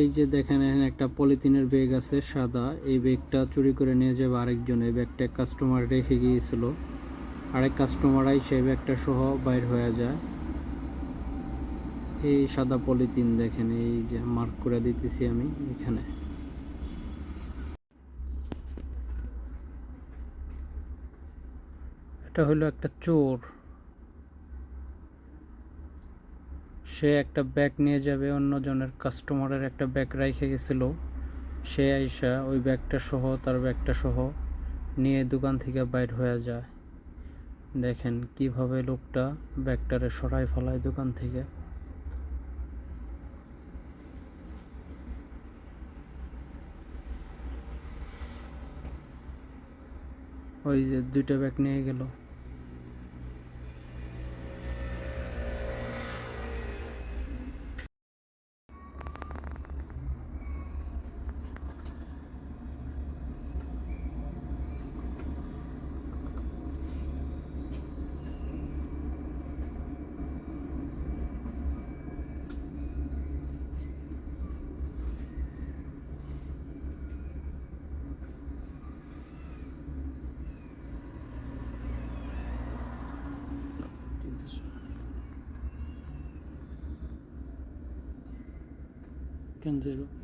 এই যে দেখেন, এখানে একটা পলিথিনের ব্যাগ আছে সাদা। এই ব্যাগটা চুরি করে নিয়ে যাবে আরেকজন। এই ব্যাগটা কাস্টমার রেখে গিয়েছিল। আরেক কাস্টমার সেই ব্যাগটা সহ বাইর হয়ে যায়। এই সাদা পলিথিন দেখেন, এই যে মার্ক করে দিতেছি আমি এখানে। এটা হলো একটা চোর। সে একটা ব্যাগ নিয়ে যাবে, অন্যজনের কাস্টমারের একটা ব্যাগ রেখে গেছিল। সে আইসা ওই ব্যাগটা সহ, তার ব্যাগটা সহ নিয়ে দোকান থেকে বাইর হয়ে যায়। দেখেন কীভাবে লোকটা ব্যাগটারে সরাই ফেলায় দোকান থেকে। ওই যে দুইটা ব্যাগ নিয়ে গেল। can zero.